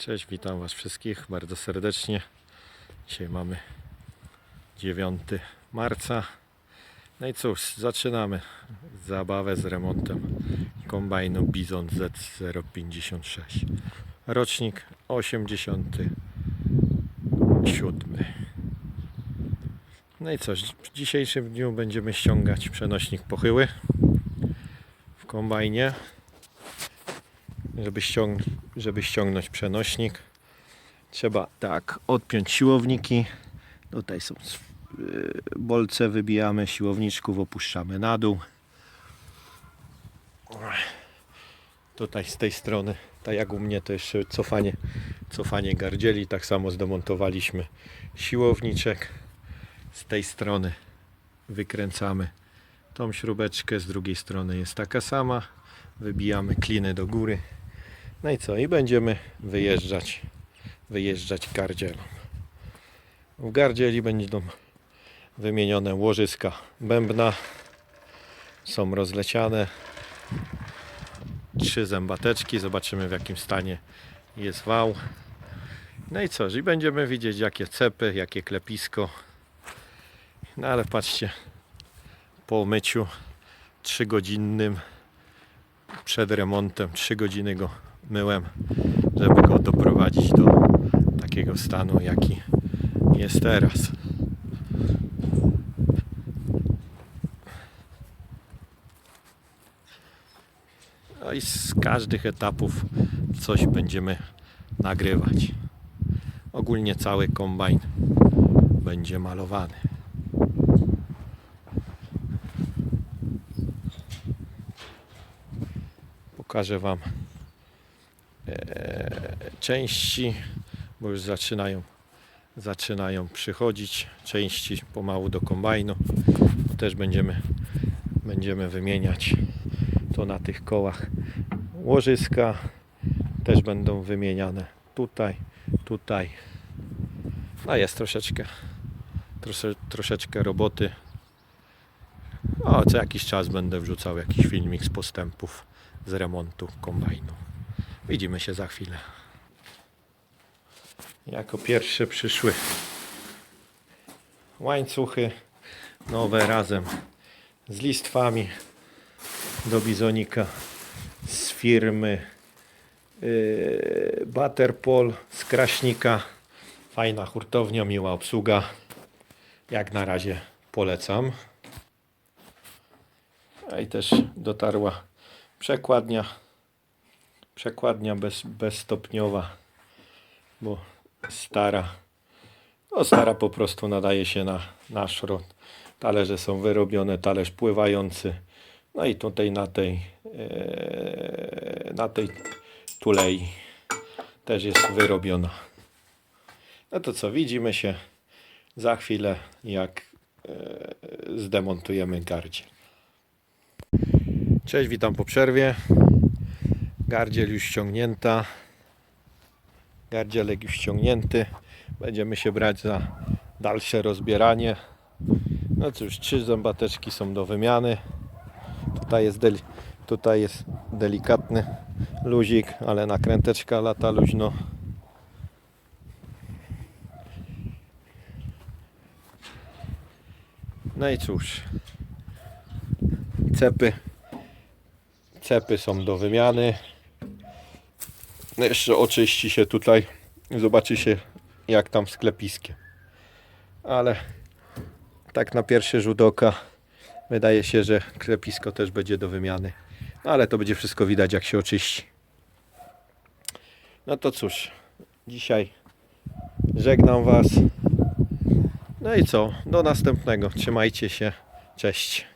Cześć, witam Was wszystkich bardzo serdecznie. Dzisiaj mamy 9 marca. No i cóż, zaczynamy zabawę z remontem kombajnu Bizon Z056. Rocznik 87. No i coś, w dzisiejszym dniu będziemy ściągać przenośnik pochyły w kombajnie żeby, ściąg- żeby ściągnąć przenośnik trzeba tak odpiąć siłowniki. Tutaj są yy, bolce wybijamy siłowniczków opuszczamy na dół. Tutaj z tej strony tak jak u mnie to jeszcze cofanie cofanie gardzieli. Tak samo zdemontowaliśmy siłowniczek. Z tej strony wykręcamy tą śrubeczkę z drugiej strony jest taka sama. Wybijamy kliny do góry no i co? I będziemy wyjeżdżać, wyjeżdżać gardzielą. W gardzieli będą wymienione łożyska bębna. Są rozleciane. Trzy zębateczki. Zobaczymy w jakim stanie jest wał. No i co? I będziemy widzieć jakie cepy, jakie klepisko. No ale patrzcie, po myciu trzygodzinnym przed remontem 3 godziny go myłem, żeby go doprowadzić do takiego stanu, jaki jest teraz. No i z każdych etapów coś będziemy nagrywać. Ogólnie cały kombajn będzie malowany. Pokażę Wam części, bo już zaczynają, zaczynają przychodzić części pomału do kombajnu. To też będziemy, będziemy wymieniać to na tych kołach. Łożyska też będą wymieniane tutaj, tutaj. A jest troszeczkę, trosze, troszeczkę roboty. O, co jakiś czas będę wrzucał jakiś filmik z postępów z remontu kombajnu. Widzimy się za chwilę. Jako pierwsze przyszły łańcuchy nowe razem z listwami do bizonika z firmy yy, Butterpol z Kraśnika. Fajna hurtownia, miła obsługa. Jak na razie polecam. A i też dotarła przekładnia przekładnia bez, bezstopniowa bo stara no stara po prostu nadaje się na, na szrot. Talerze są wyrobione talerz pływający. No i tutaj na tej e, na tej tulei też jest wyrobiona. No to co widzimy się za chwilę jak e, zdemontujemy gardziel. Cześć, witam po przerwie. Gardziel już ściągnięta. Gardzielek już ściągnięty. Będziemy się brać za dalsze rozbieranie. No cóż, trzy zębateczki są do wymiany. Tutaj jest, tutaj jest delikatny luzik, ale nakręteczka lata luźno. No i cóż, cepy cepy są do wymiany jeszcze oczyści się tutaj zobaczy się jak tam z klepiskiem ale tak na pierwszy rzut oka wydaje się, że klepisko też będzie do wymiany. No ale to będzie wszystko widać jak się oczyści. No to cóż dzisiaj żegnam Was. No i co, do następnego. Trzymajcie się, cześć